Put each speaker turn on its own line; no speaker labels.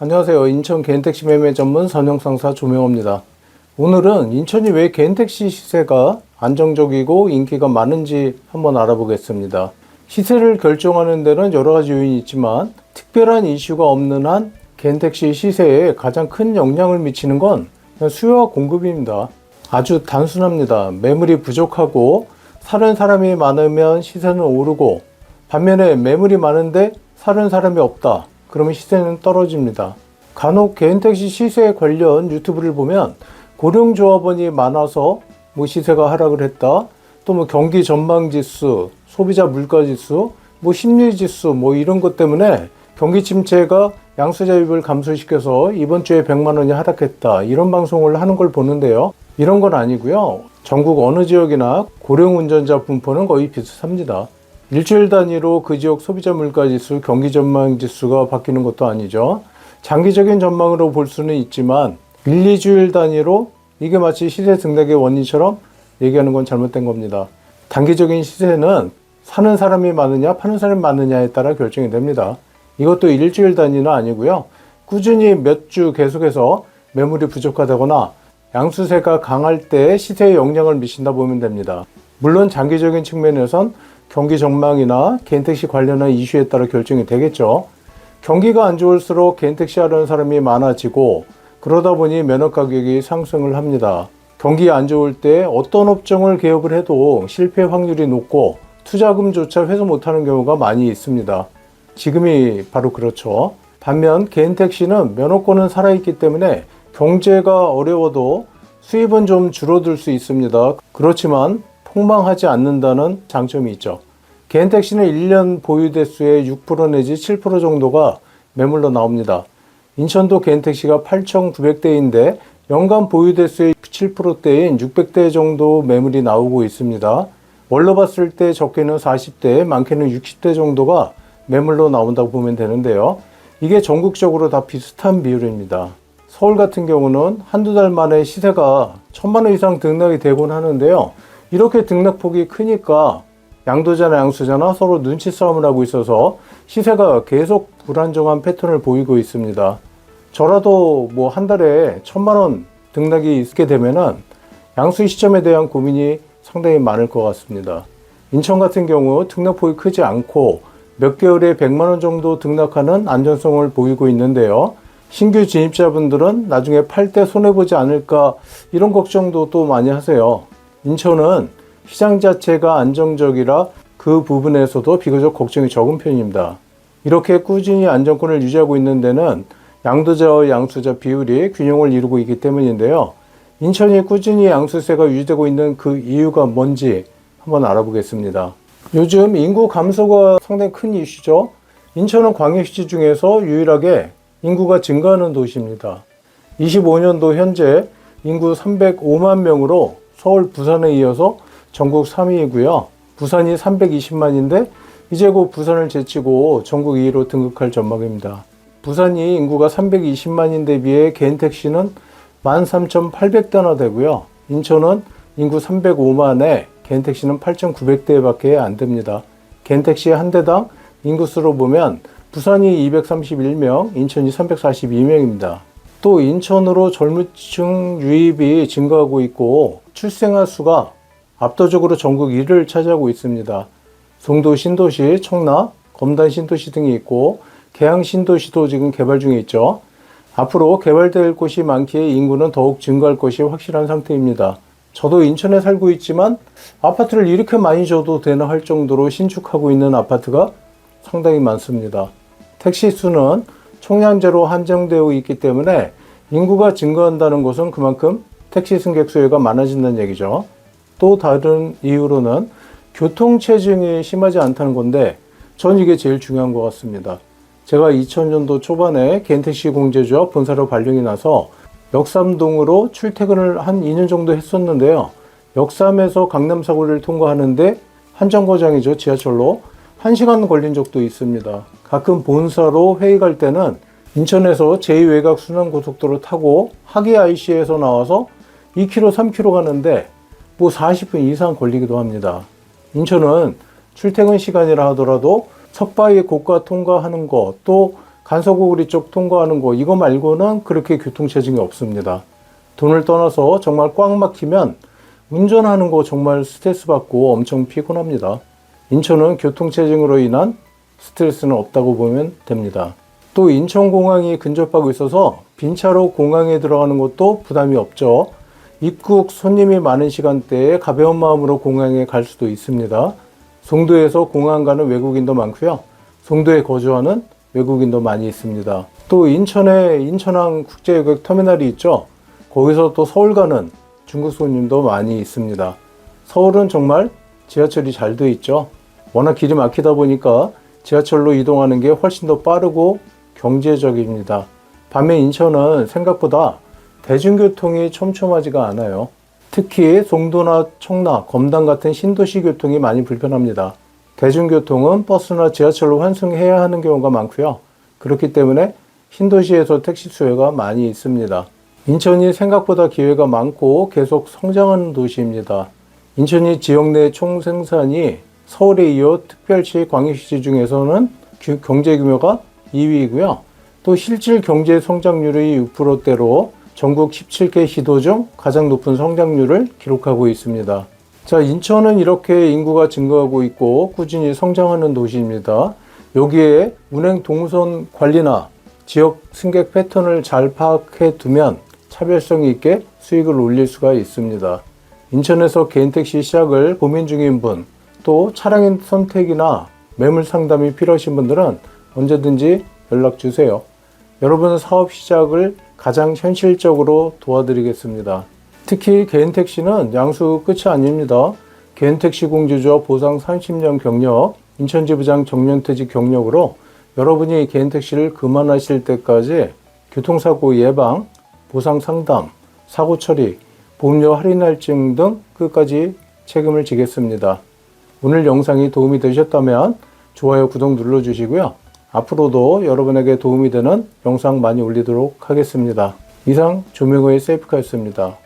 안녕하세요. 인천 개인택시 매매 전문 선영상사 조명호입니다. 오늘은 인천이 왜 개인택시 시세가 안정적이고 인기가 많은지 한번 알아보겠습니다. 시세를 결정하는 데는 여러 가지 요인이 있지만 특별한 이슈가 없는 한 개인택시 시세에 가장 큰 영향을 미치는 건 수요와 공급입니다. 아주 단순합니다. 매물이 부족하고 사는 사람이 많으면 시세는 오르고 반면에 매물이 많은데 사는 사람이 없다. 그러면 시세는 떨어집니다. 간혹 개인택시 시세 관련 유튜브를 보면 고령조합원이 많아서 뭐 시세가 하락을 했다. 또 뭐 경기 전망 지수, 소비자 물가 지수, 뭐 심리 지수 뭐 이런 것 때문에 경기 침체가 양수자 유입을 감소시켜서 이번 주에 100만 원이 하락했다. 이런 방송을 하는 걸 보는데요. 이런 건 아니고요. 전국 어느 지역이나 고령 운전자 분포는 거의 비슷합니다. 일주일 단위로 그 지역 소비자 물가 지수, 경기 전망 지수가 바뀌는 것도 아니죠. 장기적인 전망으로 볼 수는 있지만 1, 2주일 단위로 이게 마치 시세 등락의 원인처럼 얘기하는 건 잘못된 겁니다. 단기적인 시세는 사는 사람이 많으냐, 파는 사람이 많으냐에 따라 결정이 됩니다. 이것도 일주일 단위는 아니고요. 꾸준히 몇 주 계속해서 매물이 부족하다거나 양수세가 강할 때 시세에 영향을 미친다 보면 됩니다. 물론 장기적인 측면에선 경기 전망이나 개인 택시 관련한 이슈에 따라 결정이 되겠죠. 경기가 안 좋을수록 개인 택시 하려는 사람이 많아지고 그러다 보니 면허 가격이 상승을 합니다. 경기 안 좋을 때 어떤 업종을 개업을 해도 실패 확률이 높고 투자금조차 회수 못하는 경우가 많이 있습니다. 지금이 바로 그렇죠. 반면 개인 택시는 면허권은 살아있기 때문에 경제가 어려워도 수입은 좀 줄어들 수 있습니다. 그렇지만 폭망하지 않는다는 장점이 있죠. 개인 택시는 1년 보유 대수의 6% 내지 7% 정도가 매물로 나옵니다. 인천도 개인 택시가 8,900대인데 연간 보유 대수의 7%대인 600대 정도 매물이 나오고 있습니다. 월로 봤을 때 적게는 40대, 많게는 60대 정도가 매물로 나온다고 보면 되는데요. 이게 전국적으로 다 비슷한 비율입니다. 서울 같은 경우는 한두 달 만에 시세가 천만 원 이상 등락이 되곤 하는데요. 이렇게 등락폭이 크니까 양도자나 양수자나 서로 눈치 싸움을 하고 있어서 시세가 계속 불안정한 패턴을 보이고 있습니다. 저라도 뭐 한 달에 천만 원 등락이 있게 되면은 양수 시점에 대한 고민이 상당히 많을 것 같습니다. 인천 같은 경우 등락폭이 크지 않고 몇 개월에 100만 원 정도 등락하는 안전성을 보이고 있는데요. 신규 진입자분들은 나중에 팔 때 손해보지 않을까 이런 걱정도 또 많이 하세요. 인천은 시장 자체가 안정적이라 그 부분에서도 비교적 걱정이 적은 편입니다. 이렇게 꾸준히 안정권을 유지하고 있는 데는 양도자와 양수자 비율이 균형을 이루고 있기 때문인데요. 인천이 꾸준히 양수세가 유지되고 있는 그 이유가 뭔지 한번 알아보겠습니다. 요즘 인구 감소가 상당히 큰 이슈죠. 인천은 광역시 중에서 유일하게 인구가 증가하는 도시입니다. 25년도 현재 인구 305만 명으로 서울, 부산에 이어서 전국 3위이고요. 부산이 320만인데 이제 곧 부산을 제치고 전국 2위로 등극할 전망입니다. 부산이 인구가 320만인데 비해 개인 택시는 13,800대나 되고요. 인천은 인구 305만에 개인 택시는 8,900대밖에 안 됩니다. 개인 택시 한 대당 인구수로 보면 부산이 231명, 인천이 342명입니다. 또 인천으로 젊은층 유입이 증가하고 있고 출생아 수가 압도적으로 전국 1위를 차지하고 있습니다. 송도 신도시, 청라, 검단 신도시 등이 있고 계양 신도시도 지금 개발 중에 있죠. 앞으로 개발될 곳이 많기에 인구는 더욱 증가할 것이 확실한 상태입니다. 저도 인천에 살고 있지만 아파트를 이렇게 많이 줘도 되나 할 정도로 신축하고 있는 아파트가 상당히 많습니다. 택시 수는 총량제로 한정되어 있기 때문에 인구가 증가한다는 것은 그만큼 택시 승객 수요가 많아진다는 얘기죠. 또 다른 이유로는 교통체증이 심하지 않다는 건데 전 이게 제일 중요한 것 같습니다. 제가 2000년도 초반에 개인택시 공제조합 본사로 발령이 나서 역삼동으로 출퇴근을 한 2년 정도 했었는데요. 역삼에서 강남 사거리를 통과하는데 한 정거장이죠. 지하철로 1시간 걸린 적도 있습니다. 가끔 본사로 회의 갈 때는 인천에서 제2외곽 순환고속도로 타고 하기 IC에서 나와서 2km, 3km 가는데 뭐 40분 이상 걸리기도 합니다. 인천은 출퇴근 시간이라 하더라도 석바위 고가 통과하는 거, 또 간서고구리 쪽 통과하는 거 이거 말고는 그렇게 교통체증이 없습니다. 돈을 떠나서 정말 꽉 막히면 운전하는 거 정말 스트레스 받고 엄청 피곤합니다. 인천은 교통체증으로 인한 스트레스는 없다고 보면 됩니다. 또 인천공항이 근접하고 있어서 빈차로 공항에 들어가는 것도 부담이 없죠. 입국 손님이 많은 시간대에 가벼운 마음으로 공항에 갈 수도 있습니다. 송도에서 공항 가는 외국인도 많고요. 송도에 거주하는 외국인도 많이 있습니다. 또 인천에 인천항 국제여객 터미널이 있죠. 거기서 또 서울 가는 중국 손님도 많이 있습니다. 서울은 정말 지하철이 잘 돼 있죠. 워낙 길이 막히다 보니까 지하철로 이동하는 게 훨씬 더 빠르고 경제적입니다. 반면 인천은 생각보다 대중교통이 촘촘하지가 않아요. 특히 송도나 청라, 검단 같은 신도시 교통이 많이 불편합니다. 대중교통은 버스나 지하철로 환승해야 하는 경우가 많고요. 그렇기 때문에 신도시에서 택시 수요가 많이 있습니다. 인천이 생각보다 기회가 많고 계속 성장하는 도시입니다. 인천이 지역 내 총생산이 서울에 이어 특별시, 광역시 중에서는 규- 경제 규모가 2위이고요. 또 실질 경제 성장률이 6%대로 전국 17개 시도 중 가장 높은 성장률을 기록하고 있습니다. 자, 인천은 이렇게 인구가 증가하고 있고 꾸준히 성장하는 도시입니다. 여기에 운행 동선 관리나 지역 승객 패턴을 잘 파악해 두면 차별성 있게 수익을 올릴 수가 있습니다. 인천에서 개인택시 시작을 고민 중인 분, 또 차량의 선택이나 매물 상담이 필요하신 분들은 언제든지 연락 주세요. 여러분 사업 시작을 가장 현실적으로 도와드리겠습니다. 특히 개인 택시는 양수 끝이 아닙니다. 개인 택시 공주주와 보상 30년 경력, 인천지부장 정년퇴직 경력으로 여러분이 개인 택시를 그만하실 때까지 교통사고 예방, 보상 상담, 사고 처리, 보험료 할인 할증 등 끝까지 책임을 지겠습니다. 오늘 영상이 도움이 되셨다면 좋아요, 구독 눌러주시고요. 앞으로도 여러분에게 도움이 되는 영상 많이 올리도록 하겠습니다. 이상 조명호의 세이프카였습니다.